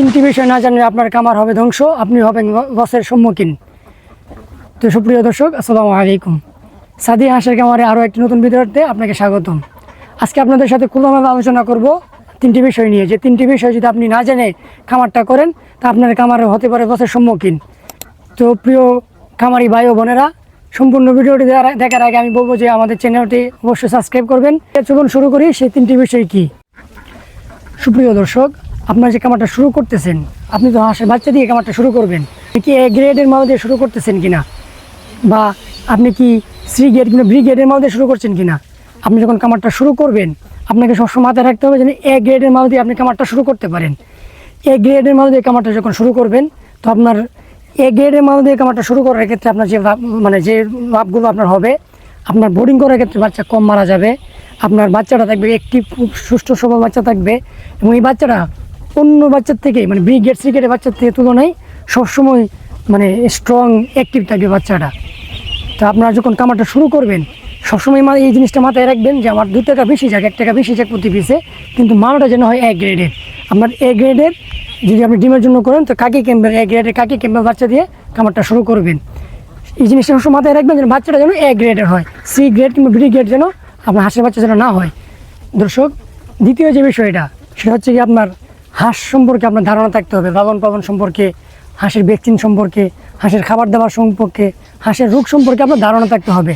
তিনটি বিষয় না জানলে আপনার কামার হবে ধ্বংস, আপনি হবেন লসের সম্মুখীন। তো সুপ্রিয় দর্শক, আসসালামু আলাইকুম। সাদি হাঁসের কামারে আরও একটি নতুন ভিডিওতে আপনাকে স্বাগতম। আজকে আপনাদের সাথে খোলামেলা আলোচনা করব তিনটি বিষয় নিয়ে। যে তিনটি বিষয় যদি আপনি না জেনে খামারটা করেন, তা আপনার কামারে হতে পারে লসের সম্মুখীন। তো প্রিয় খামারি ভাই ও বোনেরা, সম্পূর্ণ ভিডিওটি দেখার আগে আমি বলব যে আমাদের চ্যানেলটি অবশ্যই সাবস্ক্রাইব করবেন। চলুন শুরু করি, সেই তিনটি বিষয় কি? সুপ্রিয় দর্শক আপনার যে কামারটা শুরু করতেছেন, আপনি তো হাঁসের বাচ্চা দিয়ে কামারটা শুরু করবেন কি এ গ্রেডের মাল দিয়ে শুরু করতেছেন কিনা? বা আপনি কি সি গ্রেড কিংবা বি গ্রেডের মাল দিয়ে শুরু করছেন কিনা? আপনি যখন কামারটা শুরু করবেন, আপনাকে সবসময় মাথায় রাখতে হবে যেন এ গ্রেডের মাল দিয়ে আপনি কামারটা শুরু করতে পারেন। এ গ্রেডের মাল দিয়ে কামারটা যখন শুরু করবেন, তো আপনার এ গ্রেডের মাল দিয়ে কামারটা শুরু করার ক্ষেত্রে আপনার যে মানে যে লাভগুলো আপনার হবে, আপনার বোর্ডিং করার ক্ষেত্রে বাচ্চা কম মারা যাবে, আপনার বাচ্চাটা থাকবে একটি সুষ্ঠু সবল বাচ্চা থাকবে এবং এই বাচ্চাটা অন্য বাচ্চার থেকে মানে বি গেট গেটের বাচ্চার থেকে তুলনায় সবসময় মানে স্ট্রং অ্যাক্টিভ থাকবে বাচ্চাটা। তো আপনারা যখন কামারটা শুরু করবেন, সবসময় মানে এই জিনিসটা মাথায় রাখবেন যে আমার দু টাকা বেশি যাক, এক টাকা বেশি যাক প্রতি পিসে কিন্তু মালটা যেন হয় এক গ্রেডের আপনার এ গ্রেডের যদি আপনি ডিমের জন্য করেন, তো কাকি ক্যাম্পের এ গ্রেডের কাকি ক্যাম্পের বাচ্চা দিয়ে কামারটা শুরু করবেন। এই জিনিসটা সবসময় মাথায় রাখবেন যেন বাচ্চাটা যেন এ গ্রেডের হয় সি গ্রেড কিংবা বি গ্রেড যেন আপনার হাঁসের বাচ্চা যেন না হয়। দর্শক, দ্বিতীয় যে বিষয়টা, সেটা হচ্ছে কি আপনার হাঁস সম্পর্কে আপনার ধারণা থাকতে হবে, লালন পালন সম্পর্কে, হাঁসের ভ্যাকসিন সম্পর্কে, হাঁসের খাবার দাবার সম্পর্কে, হাঁসের রোগ সম্পর্কে আপনার ধারণা থাকতে হবে।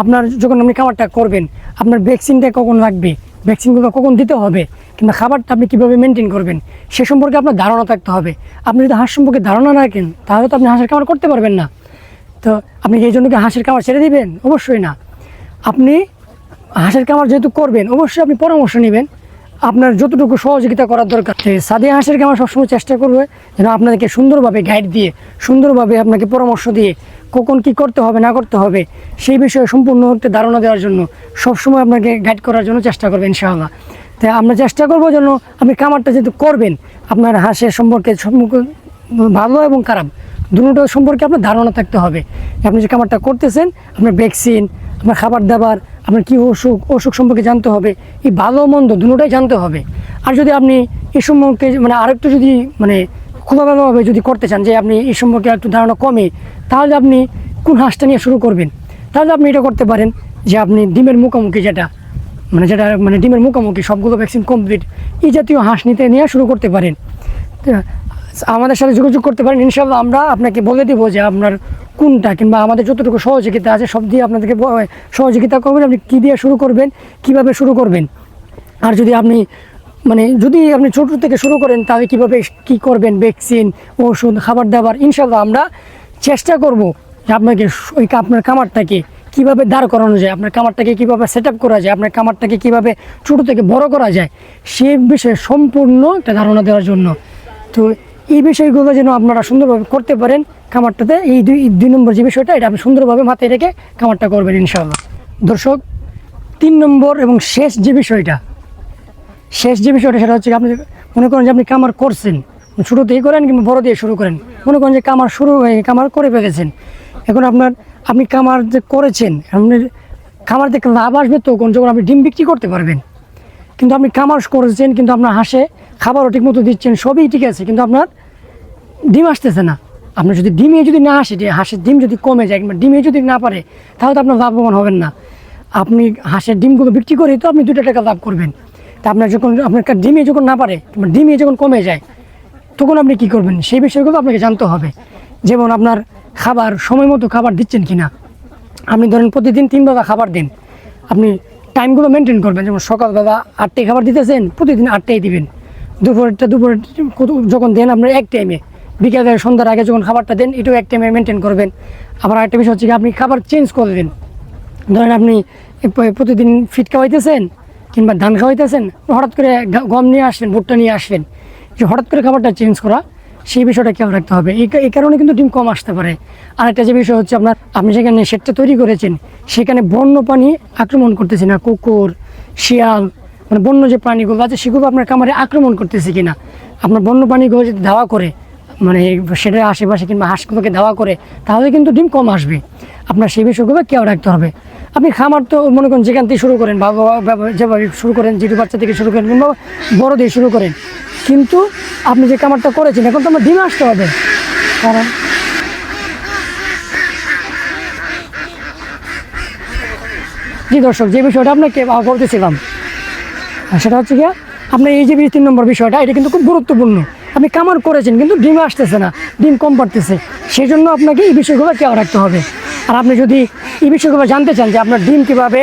আপনার যখন আপনি খাবারটা করবেন, আপনার ভ্যাকসিনটা কখন লাগবে ভ্যাকসিনগুলো কখন দিতে হবে, কিংবা খাবারটা আপনি কীভাবে মেনটেন করবেন, সে সম্পর্কে আপনার ধারণা থাকতে হবে। আপনি যদি হাঁস সম্পর্কে ধারণা রাখেন, তাহলে তো আপনি হাঁসের খাবার করতে পারবেন না। তো আপনি এই জন্য কি হাঁসের খাবার ছেড়ে দিবেন? অবশ্যই না। আপনি হাঁসের খামার যেহেতু করবেন, অবশ্যই আপনি পরামর্শ নেবেন। আপনার যতটুকু সহযোগিতা করার দরকার সাদিয়া হাঁসের খামার সবসময় চেষ্টা করবে যেন আপনাদেরকে সুন্দরভাবে গাইড দিয়ে, সুন্দরভাবে আপনাকে পরামর্শ দিয়ে কখন কি করতে হবে, না করতে হবে, সেই বিষয়ে সম্পূর্ণ একটা ধারণা দেওয়ার জন্য সবসময় আপনাকে গাইড করার জন্য চেষ্টা করবেন ইনশাআল্লাহ। তাই আমরা চেষ্টা করব যেন আপনি খামারটা যেহেতু করবেন, আপনার হাঁসের সম্পর্কে ভালো এবং খারাপ, দুটো সম্পর্কে আপনার ধারণা থাকতে হবে। আপনি যে খাবারটা করতেছেন, আপনার ভ্যাকসিন আপনার খাবার দাবার আপনার কী অসুখ অসুখ সম্পর্কে জানতে হবে, এই ভালো মন্দ দুটোটাই জানতে হবে। আর যদি আপনি এই সম্পর্কে মানে আরেকটু যদি মানে খোলামেলাভাবে যদি করতে চান যে আপনি এই সম্পর্কে একটু ধারণা কমে, তাহলে আপনি কোন হাঁসটা নিয়ে শুরু করবেন? তাহলে আপনি এটা করতে পারেন যে আপনি ডিমের মুখোমুখি যেটা মানে যেটা মানে ডিমের মুখোমুখি সবগুলো ভ্যাকসিন কমপ্লিট এই জাতীয় হাঁস নিতে নিয়ে শুরু করতে পারেন। আমাদের সাথে যোগাযোগ করতে পারেন। ইনশাল্লাহ আমরা আপনাকে বলে দেবো যে আপনার কোনটা কিংবা আমাদের যতটুকু সহযোগিতা আছে সব দিয়ে আপনাদেরকে সহযোগিতা করবেন, আপনি কী দিয়ে শুরু করবেন, কীভাবে শুরু করবেন? আর যদি আপনি মানে যদি আপনি ছোট থেকে শুরু করেন, তাহলে কীভাবে কী করবেন? ভ্যাকসিন, ওষুধ খাবার দাবার ইনশাল্লাহ আমরা চেষ্টা করব যে আপনাকে ওই আপনার কামারটাকে কীভাবে দাঁড় করানো যায়, আপনার কামারটাকে কীভাবে সেট করা যায়, আপনার কামারটাকে কীভাবে ছোটো থেকে বড় করা যায়, সে বিষয়ে সম্পূর্ণ একটা ধারণা দেওয়ার জন্য। তো এই বিষয়গুলো যেন আপনারা সুন্দরভাবে করতে পারেন খামারটাতে, এই দুই দুই নম্বর যে বিষয়টা, এটা আপনি সুন্দরভাবে মাথায় রেখে খামারটা করবেন ইনশাআল্লাহ। দর্শক, তিন নম্বর এবং শেষ যে বিষয়টা, শেষ যে বিষয়টা সেটা হচ্ছে আপনি মনে করেন যে আপনি কামার করছেন ছোটোতেই করেন কিংবা বড় দিয়ে শুরু করেন, মনে করেন যে কামার শুরু হয়ে কামার করে ফেলেছেন। এখন আপনার, আপনি কামার যে করেছেন, আপনি খামার থেকে লাভ আসবে তখন যখন আপনি ডিম বিক্রি করতে পারবেন। কিন্তু আপনি কামার করেছেন, কিন্তু আপনার হাঁসে খাবারও ঠিক মতো দিচ্ছেন, সবই ঠিক আছে, কিন্তু আপনার ডিম আসতেছে না। আপনার যদি ডিমে যদি না আসে হাঁসের ডিম যদি কমে যায় কিংবা ডিমে যদি না পারে, তাহলে তো আপনার লাভবান হবেন না। আপনি হাঁসের ডিমগুলো বিক্রি করে তো আপনি দুটো টাকা লাভ করবেন। তা আপনার যখন, আপনার ডিমে যখন না পারে, কিংবা ডিমে যখন কমে যায়, তখন আপনি কি করবেন? সেই বিষয়গুলো আপনাকে জানতে হবে। যেমন আপনার খাবার, সময় মতো খাবার দিচ্ছেন কি না আপনি ধরেন প্রতিদিন তিন বেলা খাবার দিন। আপনি টাইমগুলো মেনটেন করবেন। যেমন সকালবেলা আটটায় খাবার দিতেছেন, প্রতিদিন আটটায় দিবেন। দুপুরটা, দুপুর যখন দেন আপনার এক টাইমে বিকেলে সন্ধ্যার আগে যখন খাবারটা দেন, এটাও এক টাইমে মেনটেন করবেন। আবার একটা বিষয় হচ্ছে কি, আপনি খাবার চেঞ্জ করে দেন। ধরেন আপনি প্রতিদিন ফিট খাওয়াইতেছেন কিংবা ধান খাওয়াইতেছেন, হঠাৎ করে গম নিয়ে আসবেন ভুট্টা নিয়ে আসবেন যে হঠাৎ করে খাবারটা চেঞ্জ করা, সেই বিষয়টা খেয়াল রাখতে হবে। এই কারণে কিন্তু ডিম কম আসতে পারে। আরেকটা যে বিষয় হচ্ছে আপনার, আপনি যেখানে সেটটা তৈরি করেছেন, সেখানে বন্য প্রাণী আক্রমণ করতেছে না। কুকুর, শিয়াল মানে বন্য যে প্রাণীগুলো আছে, সেগুলো আপনার খামারে আক্রমণ করতেছে কিনা? আপনার বন্য প্রাণীগুলো যদি ধাওয়া করে মানে সেটার আশেপাশে কিংবা হাঁসগুলোকে ধাওয়া করে, তাহলে কিন্তু ডিম কম আসবে। আপনার সেই বিষয়গুলো কেউ রাখতে হবে। আপনি খামার তো মনে করেন যেখান থেকে শুরু করেন, বা যেভাবে শুরু করেন জিরো বাচ্চা থেকে শুরু করেন, কিংবা বড় দিয়ে শুরু করেন, কিন্তু আপনি যে খামারটা করেছেন, এখন তো আমার ডিম আসতে হবে। কারণ জি দর্শক, যে বিষয়টা আপনাকে বলতেছিলাম সেটা হচ্ছে গিয়া, আপনার এই যে তিন নম্বর বিষয়টা, এটা কিন্তু খুব গুরুত্বপূর্ণ। আপনি কামার করেছেন, কিন্তু ডিম আসতেছে না, ডিম কম পারতেছে সেই জন্য আপনাকে এই বিষয়গুলো খেয়াল রাখতে হবে। আর আপনি যদি এই বিষয়গুলো জানতে চান যে আপনার ডিম কীভাবে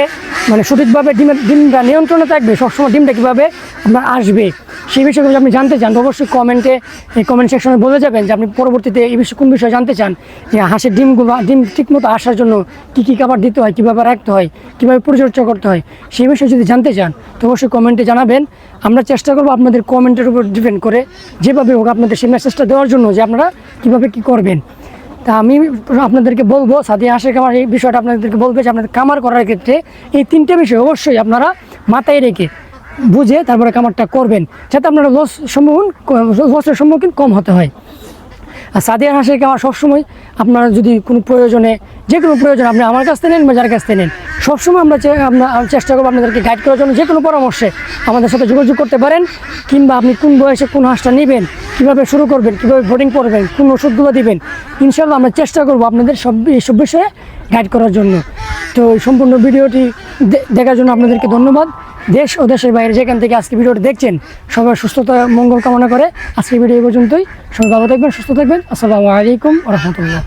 মানে সঠিকভাবে ডিমের, ডিমটা নিয়ন্ত্রণে থাকবে, সবসময় ডিমটা কীভাবে আপনার আসবে সেই বিষয়ে যদি আপনি জানতে চান অবশ্যই কমেন্টে এই কমেন্ট সেকশনে বলে যাবেন যে আপনি পরবর্তীতে এই বিষয়ে কোন বিষয়ে জানতে চান, যে হাঁসের ডিমগুলো, ডিম ঠিকমতো আসার জন্য কী কী খাবার দিতে হয়, কীভাবে রাখতে হয়, কীভাবে পরিচর্যা করতে হয়, সেই বিষয়ে যদি জানতে চান, তো অবশ্যই কমেন্টে জানাবেন। আমরা চেষ্টা করব আপনাদের কমেন্টের উপর ডিপেন্ড করে যেভাবে হোক আপনাদের সেই মেসেজটা দেওয়ার জন্য যে আপনারা কীভাবে কী করবেন। তা আমি আপনাদেরকে বলব সাথী হাঁসের কামার এই বিষয়টা আপনাদেরকে বলব যে আপনাদের কামার করার ক্ষেত্রে এই তিনটে বিষয় অবশ্যই আপনারা মাথায় রেখে বুঝে তারপরে কামারটা করবেন, যাতে আপনারা লস সম্মুখীন লসের সম্মুখীন কম হতে হয়। আর সাদিয়া হাঁসের কামার সবসময় আপনারা যদি কোনো প্রয়োজনে, যে কোনো প্রয়োজন আপনি আমার কাছ থেকে নেন বা যার কাছ থেকে নেন, সবসময় আমরা আমরা চেষ্টা করব আপনাদেরকে গাইড করার জন্য যে কোনো পরামর্শে আমাদের সাথে যোগাযোগ করতে পারেন, কিংবা আপনি কোন বয়সে কোন হাঁসটা নেবেন, কীভাবে শুরু করবেন, কীভাবে বোর্ডিং করবেন, কোন ওষুধগুলো দিবেন ইনশাল্লাহ আমরা চেষ্টা করব আপনাদের সব এইসব বিষয়ে গাইড করার জন্য। তো সম্পূর্ণ ভিডিওটি দেখার জন্য আপনাদেরকে ধন্যবাদ। দেশ ও দেশের বাইরে যেখান থেকে আজকে ভিডিওটি দেখছেন সবাই সুস্থতা, মঙ্গল কামনা করে আজকে ভিডিও এই পর্যন্তই। সবাই ভালো থাকবেন, সুস্থ থাকবেন। আসসালামু আলাইকুম রহমতুল্লাহ।